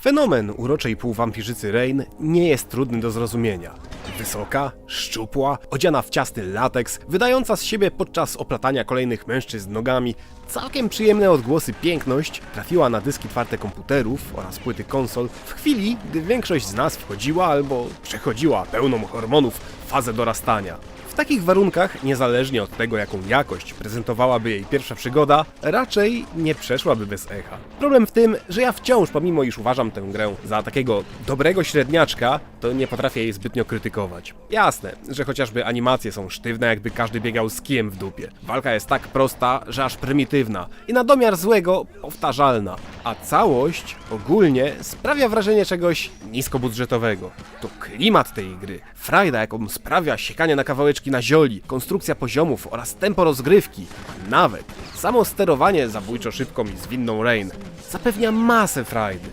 Fenomen uroczej półwampirzycy Rain nie jest trudny do zrozumienia. Wysoka, szczupła, odziana w ciasty lateks, wydająca z siebie podczas oplatania kolejnych mężczyzn nogami, całkiem przyjemne odgłosy piękność trafiła na dyski twarte komputerów oraz płyty konsol w chwili, gdy większość z nas wchodziła albo przechodziła pełną hormonów fazę dorastania. W takich warunkach, niezależnie od tego, jaką jakość prezentowałaby jej pierwsza przygoda, raczej nie przeszłaby bez echa. Problem w tym, że ja wciąż, pomimo iż uważam tę grę za takiego dobrego średniaczka, to nie potrafię jej zbytnio krytykować. Jasne, że chociażby animacje są sztywne, jakby każdy biegał z kijem w dupie. Walka jest tak prosta, że aż prymitywna i na domiar złego powtarzalna, a całość ogólnie sprawia wrażenie czegoś niskobudżetowego. To klimat tej gry, frajda jaką sprawia siekanie na kawałeczki na zioli, konstrukcja poziomów oraz tempo rozgrywki, a nawet samo sterowanie zabójczo szybką i zwinną Rain zapewnia masę frajdy.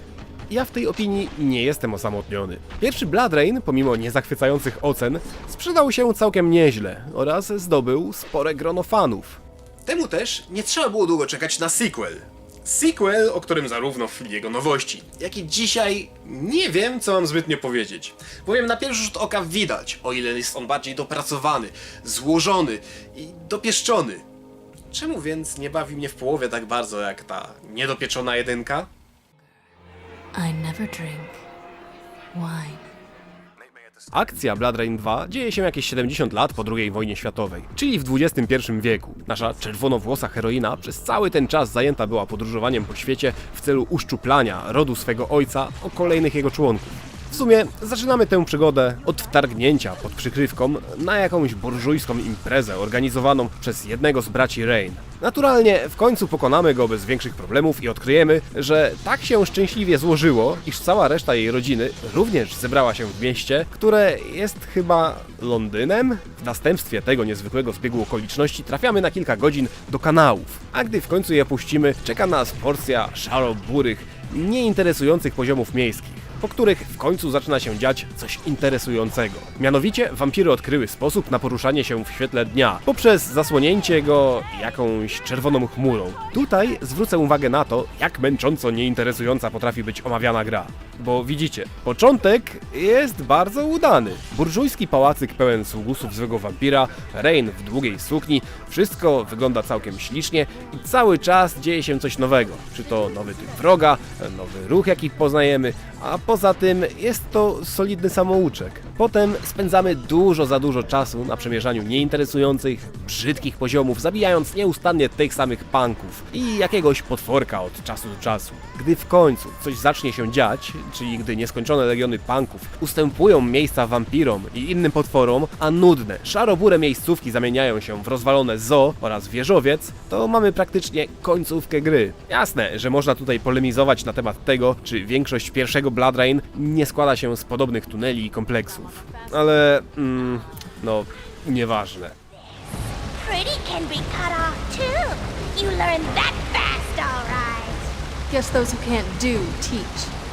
Ja w tej opinii nie jestem osamotniony. Pierwszy Blood Rain, pomimo niezachwycających ocen, sprzedał się całkiem nieźle oraz zdobył spore grono fanów. Temu też nie trzeba było długo czekać na sequel. Sequel, o którym zarówno w jego nowości, jak i dzisiaj nie wiem, co mam zbytnio powiedzieć. Bowiem na pierwszy rzut oka widać, o ile jest on bardziej dopracowany, złożony i dopieszczony. Czemu więc nie bawi mnie w połowie tak bardzo jak ta niedopieczona jedynka? I never drink wine. Akcja Blood Rain 2 dzieje się jakieś 70 lat po II wojnie światowej, czyli w XXI wieku. Nasza czerwonowłosa heroina przez cały ten czas zajęta była podróżowaniem po świecie w celu uszczuplania rodu swego ojca o kolejnych jego członków. W sumie zaczynamy tę przygodę od wtargnięcia pod przykrywką na jakąś burżujską imprezę organizowaną przez jednego z braci Rain. Naturalnie w końcu pokonamy go bez większych problemów i odkryjemy, że tak się szczęśliwie złożyło, iż cała reszta jej rodziny również zebrała się w mieście, które jest chyba Londynem. W następstwie tego niezwykłego zbiegu okoliczności trafiamy na kilka godzin do kanałów, a gdy w końcu je puścimy, czeka nas porcja szaro-burych, nieinteresujących poziomów miejskich po których w końcu zaczyna się dziać coś interesującego. Mianowicie wampiry odkryły sposób na poruszanie się w świetle dnia poprzez zasłonięcie go jakąś czerwoną chmurą. Tutaj zwrócę uwagę na to, jak męcząco nieinteresująca potrafi być omawiana gra. Bo widzicie, początek jest bardzo udany. Burżujski pałacyk pełen sługusów złego wampira, Rain w długiej sukni, wszystko wygląda całkiem ślicznie i cały czas dzieje się coś nowego. Czy to nowy typ wroga, nowy ruch jaki poznajemy, a poza tym jest to solidny samouczek. Potem spędzamy dużo za dużo czasu na przemierzaniu nieinteresujących, brzydkich poziomów, zabijając nieustannie tych samych punków i jakiegoś potworka od czasu do czasu. Gdy w końcu coś zacznie się dziać, czyli gdy nieskończone legiony punków ustępują miejsca wampirom i innym potworom, a nudne, szarobure miejscówki zamieniają się w rozwalone zoo oraz wieżowiec, to mamy praktycznie końcówkę gry. Jasne, że można tutaj polemizować na temat tego, czy większość pierwszego Blood Rain nie składa się z podobnych tuneli i kompleksów. Ale, mm, no, nieważne. Pretty can be cut off too. You learned that fast, all right. Guess those who can't do teach?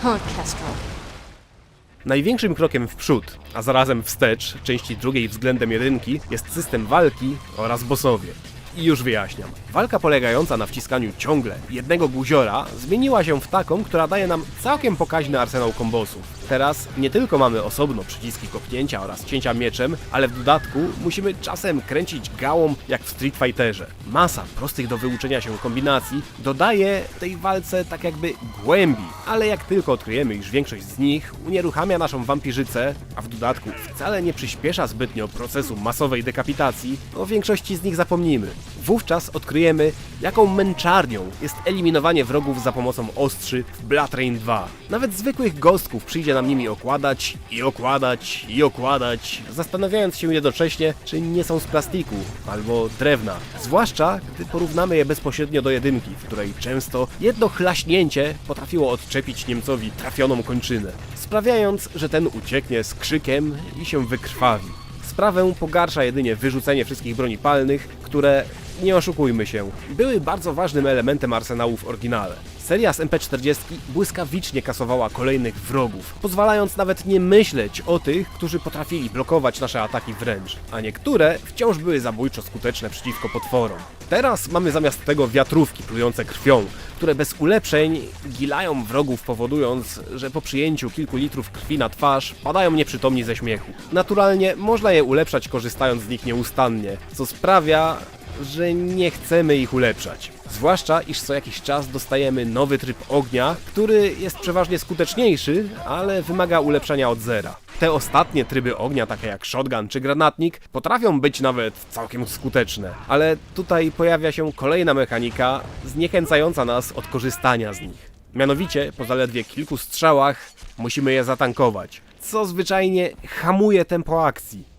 Największym krokiem w przód, a zarazem wstecz, części drugiej względem jedynki, jest system walki oraz bossowie. I już wyjaśniam. Walka polegająca na wciskaniu ciągle jednego guziora zmieniła się w taką, która daje nam całkiem pokaźny arsenał kombosów. Teraz nie tylko mamy osobno przyciski kopnięcia oraz cięcia mieczem, ale w dodatku musimy czasem kręcić gałą jak w Street Fighterze. Masa prostych do wyuczenia się kombinacji dodaje tej walce tak jakby głębi, ale jak tylko odkryjemy, iż większość z nich unieruchamia naszą wampirzycę, a w dodatku wcale nie przyspiesza zbytnio procesu masowej dekapitacji, o większości z nich zapomnimy. Wówczas odkryjemy, jaką męczarnią jest eliminowanie wrogów za pomocą ostrzy w Blood Rain 2. Nawet zwykłych gostków przyjdzie nam nimi okładać i okładać i okładać, zastanawiając się jednocześnie, czy nie są z plastiku albo drewna. Zwłaszcza, gdy porównamy je bezpośrednio do jedynki, w której często jedno chlaśnięcie potrafiło odczepić Niemcowi trafioną kończynę, sprawiając, że ten ucieknie z krzykiem i się wykrwawi. Sprawę pogarsza jedynie wyrzucenie wszystkich broni palnych, które nie oszukujmy się, były bardzo ważnym elementem arsenału w oryginale. Seria z MP40 błyskawicznie kasowała kolejnych wrogów, pozwalając nawet nie myśleć o tych, którzy potrafili blokować nasze ataki wręcz, a niektóre wciąż były zabójczo skuteczne przeciwko potworom. Teraz mamy zamiast tego wiatrówki plujące krwią, które bez ulepszeń gilają wrogów, powodując, że po przyjęciu kilku litrów krwi na twarz padają nieprzytomni ze śmiechu. Naturalnie można je ulepszać korzystając z nich nieustannie, co sprawia, że nie chcemy ich ulepszać. Zwłaszcza, iż co jakiś czas dostajemy nowy tryb ognia, który jest przeważnie skuteczniejszy, ale wymaga ulepszania od zera. Te ostatnie tryby ognia, takie jak shotgun czy granatnik, potrafią być nawet całkiem skuteczne, ale tutaj pojawia się kolejna mechanika zniechęcająca nas od korzystania z nich. Mianowicie, po zaledwie kilku strzałach musimy je zatankować, co zwyczajnie hamuje tempo akcji.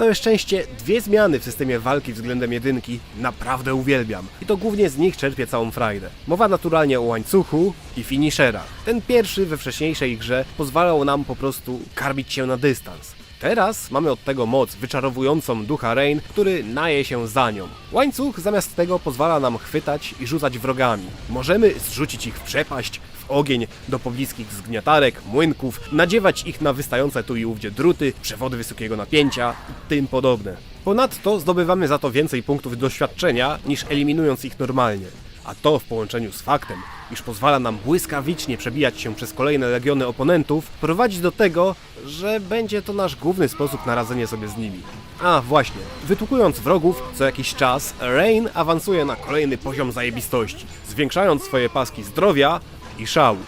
Całe szczęście, dwie zmiany w systemie walki względem jedynki naprawdę uwielbiam. I to głównie z nich czerpię całą frajdę. Mowa naturalnie o łańcuchu i finisherach. Ten pierwszy we wcześniejszej grze pozwalał nam po prostu karmić się na dystans. Teraz mamy od tego moc wyczarowującą ducha Rain, który naje się za nią. Łańcuch zamiast tego pozwala nam chwytać i rzucać wrogami. Możemy zrzucić ich w przepaść, ogień, do pobliskich zgniatarek, młynków, nadziewać ich na wystające tu i ówdzie druty, przewody wysokiego napięcia i tym podobne. Ponadto zdobywamy za to więcej punktów doświadczenia niż eliminując ich normalnie. A to w połączeniu z faktem, iż pozwala nam błyskawicznie przebijać się przez kolejne legiony oponentów, prowadzi do tego, że będzie to nasz główny sposób na radzenie sobie z nimi. A właśnie, wytłukując wrogów co jakiś czas, Rain awansuje na kolejny poziom zajebistości, zwiększając swoje paski zdrowia i szału.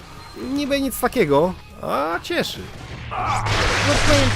Niby nic takiego, a cieszy. Playing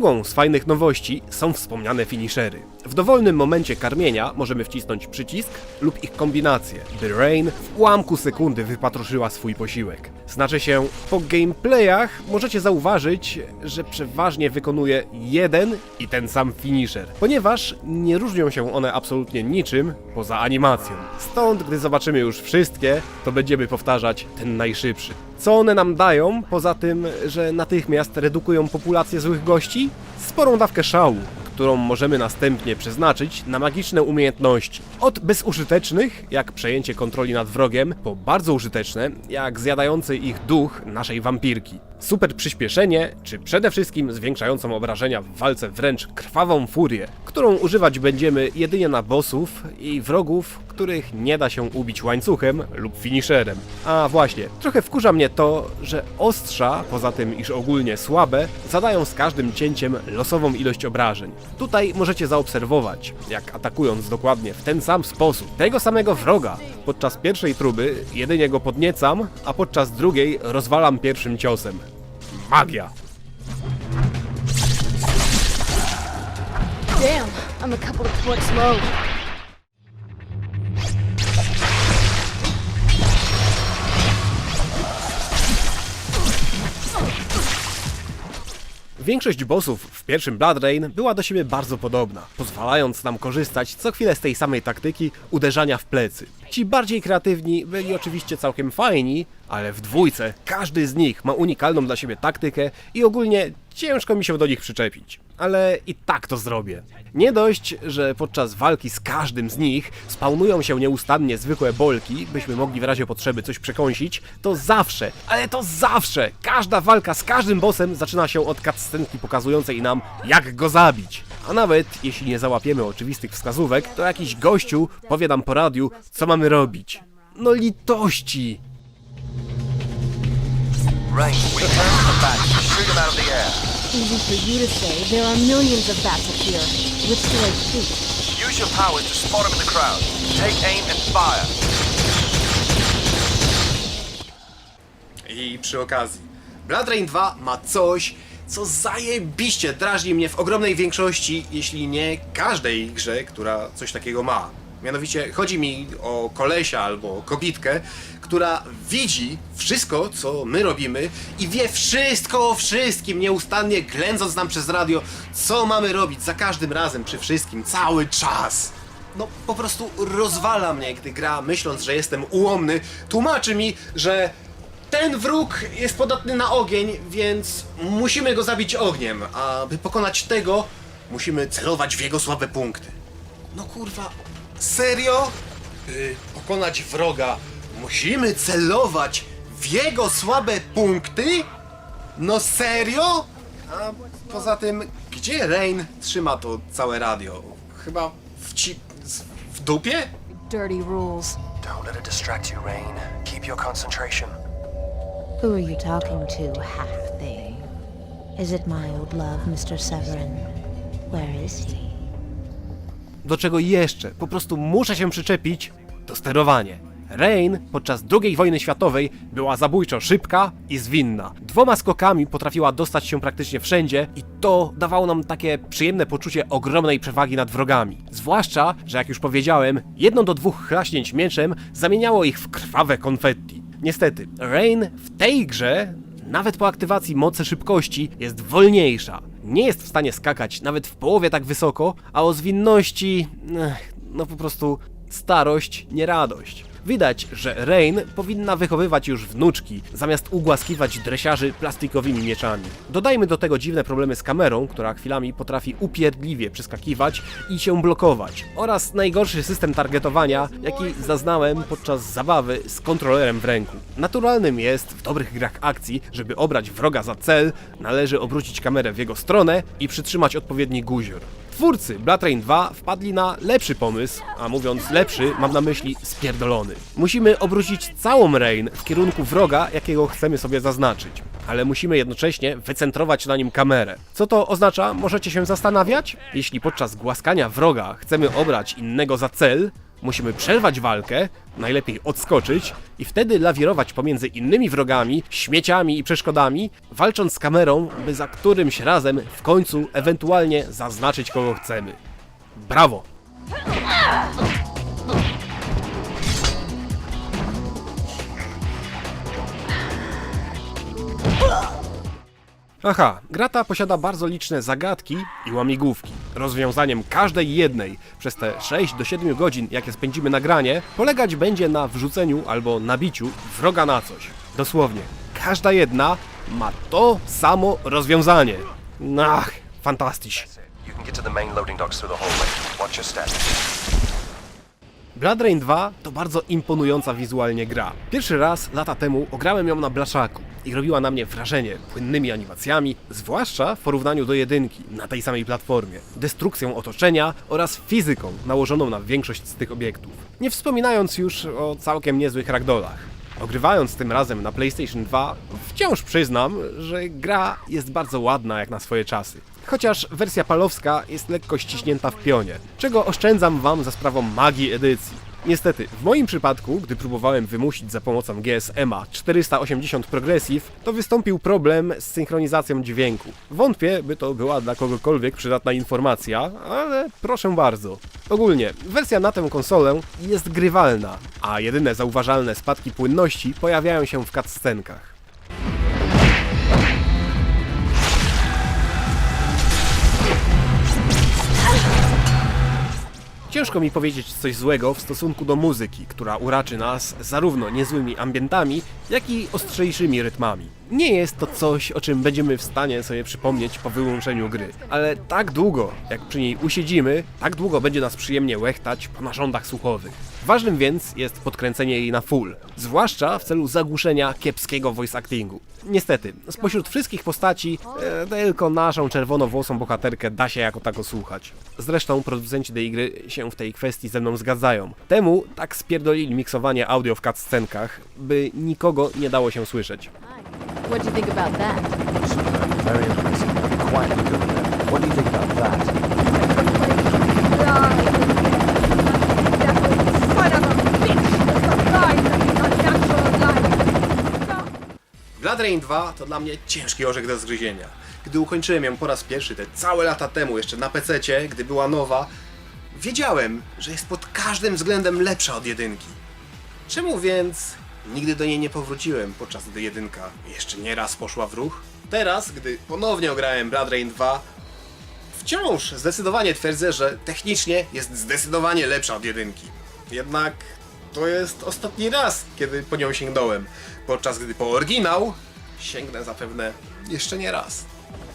Drugą z fajnych nowości są wspomniane finishery. W dowolnym momencie karmienia możemy wcisnąć przycisk lub ich kombinację, by Rain w ułamku sekundy wypatroszyła swój posiłek. Znaczy się, po gameplayach możecie zauważyć, że przeważnie wykonuje jeden i ten sam finisher, ponieważ nie różnią się one absolutnie niczym poza animacją. Stąd, gdy zobaczymy już wszystkie, to będziemy powtarzać ten najszybszy. Co one nam dają, poza tym, że natychmiast redukują populację złych gości? Sporą dawkę szału, którą możemy następnie przeznaczyć na magiczne umiejętności. Od bezużytecznych, jak przejęcie kontroli nad wrogiem, po bardzo użyteczne, jak zjadający ich duch naszej wampirki. Super przyspieszenie, czy przede wszystkim zwiększającą obrażenia w walce wręcz krwawą furię, którą używać będziemy jedynie na bossów i wrogów, których nie da się ubić łańcuchem lub finisherem. A właśnie, trochę wkurza mnie to, że ostrza, poza tym iż ogólnie słabe, zadają z każdym cięciem losową ilość obrażeń. Tutaj możecie zaobserwować, jak atakując dokładnie w ten sam sposób tego samego wroga, podczas pierwszej próby jedynie go podniecam, a podczas drugiej rozwalam pierwszym ciosem. Magia! Damn, I'm a couple of ports low. Większość bossów w pierwszym Blood Rain była do siebie bardzo podobna, pozwalając nam korzystać co chwilę z tej samej taktyki uderzania w plecy. Ci bardziej kreatywni byli oczywiście całkiem fajni, ale w dwójce każdy z nich ma unikalną dla siebie taktykę i ogólnie ciężko mi się do nich przyczepić. Ale i tak to zrobię. Nie dość, że podczas walki z każdym z nich spawnują się nieustannie zwykłe bolki, byśmy mogli w razie potrzeby coś przekąsić, to zawsze, ale to zawsze, każda walka z każdym bossem zaczyna się od cutscenki pokazującej nam, jak go zabić. A nawet jeśli nie załapiemy oczywistych wskazówek, to jakiś gościu powie nam po radiu, co mamy robić. No litości! Rain, return to the bats and shoot them out of the air. Easy for you to say. There are millions of bats up here. Which do I shoot? Use your powers to spot them in the crowd. Take aim and fire. I przy okazji, Blood Rain 2 ma coś, co zajebiście drażni mnie w ogromnej większości, jeśli nie każdej grze, która coś takiego ma. Mianowicie chodzi mi o kolesia albo kobitkę, która widzi wszystko, co my robimy i wie wszystko o wszystkim, nieustannie ględząc nam przez radio, co mamy robić za każdym razem, przy wszystkim, cały czas. No po prostu rozwala mnie, gdy gra, myśląc, że jestem ułomny, tłumaczy mi, że ten wróg jest podatny na ogień, więc musimy go zabić ogniem, a by pokonać tego, musimy celować w jego słabe punkty. No kurwa, serio? By pokonać wroga, musimy celować w jego słabe punkty? No serio? A poza tym, gdzie Rain trzyma to całe radio? Chyba w ci... w dupie? Dirty rules. Don't let it distract you, Rain. Keep your concentration. Who are you talking to, half thing? Is it my old love, Mr. Severin? Where is he? Do czego jeszcze po prostu muszę się przyczepić, to sterowanie. Rain podczas II wojny światowej była zabójczo szybka i zwinna. Dwoma skokami potrafiła dostać się praktycznie wszędzie i to dawało nam takie przyjemne poczucie ogromnej przewagi nad wrogami. Zwłaszcza, że jak już powiedziałem, jedno do dwóch chlaśnięć mieczem zamieniało ich w krwawe konfetti. Niestety, Rain w tej grze nawet po aktywacji mocy szybkości jest wolniejsza. Nie jest w stanie skakać nawet w połowie tak wysoko, a o zwinności, no po prostu starość, nie radość. Widać, że Rain powinna wychowywać już wnuczki, zamiast ugłaskiwać dresiarzy plastikowymi mieczami. Dodajmy do tego dziwne problemy z kamerą, która chwilami potrafi upierdliwie przeskakiwać i się blokować, oraz najgorszy system targetowania, jaki zaznałem podczas zabawy z kontrolerem w ręku. Naturalnym jest w dobrych grach akcji, żeby obrać wroga za cel, należy obrócić kamerę w jego stronę i przytrzymać odpowiedni guzior. Twórcy Blood Rain 2 wpadli na lepszy pomysł, a mówiąc lepszy, mam na myśli spierdolony. Musimy obrócić całą Rain w kierunku wroga, jakiego chcemy sobie zaznaczyć. Ale musimy jednocześnie wycentrować na nim kamerę. Co to oznacza, możecie się zastanawiać? Jeśli podczas głaskania wroga chcemy obrać innego za cel, Musimy przerwać walkę, najlepiej odskoczyć i wtedy lawirować pomiędzy innymi wrogami, śmieciami i przeszkodami, walcząc z kamerą, by za którymś razem w końcu ewentualnie zaznaczyć kogo chcemy. Brawo! Aha, gra ta posiada bardzo liczne zagadki i łamigłówki. Rozwiązaniem każdej jednej przez te 6 do 7 godzin, jakie spędzimy na granie, polegać będzie na wrzuceniu albo nabiciu wroga na coś. Dosłownie, każda jedna ma to samo rozwiązanie. Ach, fantastycznie. Blood Rain 2 to bardzo imponująca wizualnie gra. Pierwszy raz lata temu ograłem ją na blaszaku i robiła na mnie wrażenie płynnymi animacjami, zwłaszcza w porównaniu do jedynki na tej samej platformie, destrukcją otoczenia oraz fizyką nałożoną na większość z tych obiektów. Nie wspominając już o całkiem niezłych ragdollach. Ogrywając tym razem na PlayStation 2, wciąż przyznam, że gra jest bardzo ładna jak na swoje czasy. Chociaż wersja palowska jest lekko ściśnięta w pionie, czego oszczędzam wam za sprawą magii edycji. Niestety, w moim przypadku, gdy próbowałem wymusić za pomocą GSM-a 480 Progressive, to wystąpił problem z synchronizacją dźwięku. Wątpię, by to była dla kogokolwiek przydatna informacja, ale proszę bardzo. Ogólnie, wersja na tę konsolę jest grywalna, a jedyne zauważalne spadki płynności pojawiają się w cutscenkach. Ciężko mi powiedzieć coś złego w stosunku do muzyki, która uraczy nas zarówno niezłymi ambientami, jak i ostrzejszymi rytmami. Nie jest to coś, o czym będziemy w stanie sobie przypomnieć po wyłączeniu gry, ale tak długo, jak przy niej usiedzimy, tak długo będzie nas przyjemnie łechtać po narządach słuchowych. Ważnym więc jest podkręcenie jej na full, zwłaszcza w celu zagłuszenia kiepskiego voice actingu. Niestety, spośród wszystkich postaci, e, tylko naszą czerwonowłosą bohaterkę da się jako tako słuchać. Zresztą producenci tej gry się w tej kwestii ze mną zgadzają. Temu tak spierdolili miksowanie audio w cutscenkach, by nikogo nie dało się słyszeć. What do you think about that? Very impressive. Quietly good there. What do you think about that? Blood Rain 2 to dla mnie ciężki orzech do zgryzienia. Gdy ukończyłem ją po raz pierwszy te całe lata temu, jeszcze na PC, gdy była nowa, wiedziałem, że jest pod każdym względem lepsza od jedynki. Czemu więc nigdy do niej nie powróciłem, podczas gdy jedynka jeszcze nie raz poszła w ruch? Teraz, gdy ponownie ograłem Blood Rain 2, wciąż zdecydowanie twierdzę, że technicznie jest zdecydowanie lepsza od jedynki. Jednak to jest ostatni raz, kiedy po nią sięgnąłem, podczas gdy po oryginał sięgnę zapewne jeszcze nie raz.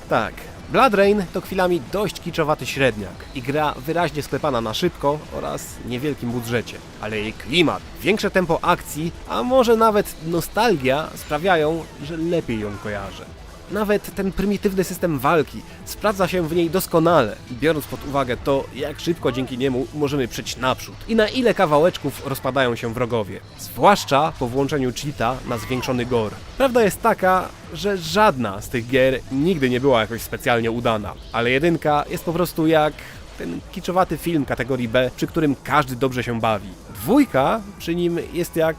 Tak, Blood Rain to chwilami dość kiczowaty średniak i gra wyraźnie sklepana na szybko oraz niewielkim budżecie. Ale jej klimat, większe tempo akcji, a może nawet nostalgia sprawiają, że lepiej ją kojarzę. Nawet ten prymitywny system walki sprawdza się w niej doskonale, biorąc pod uwagę to, jak szybko dzięki niemu możemy przejść naprzód i na ile kawałeczków rozpadają się wrogowie. Zwłaszcza po włączeniu cheata na zwiększony gore. Prawda jest taka, że żadna z tych gier nigdy nie była jakoś specjalnie udana, ale jedynka jest po prostu jak ten kiczowaty film kategorii B, przy którym każdy dobrze się bawi. Dwójka przy nim jest jak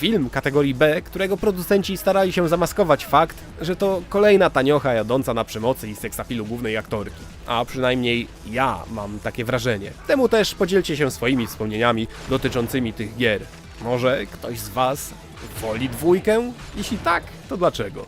film kategorii B, którego producenci starali się zamaskować fakt, że to kolejna taniocha jadąca na przemocy i seksapilu głównej aktorki. A przynajmniej ja mam takie wrażenie. Temu też podzielcie się swoimi wspomnieniami dotyczącymi tych gier. Może ktoś z Was woli dwójkę? Jeśli tak, to dlaczego?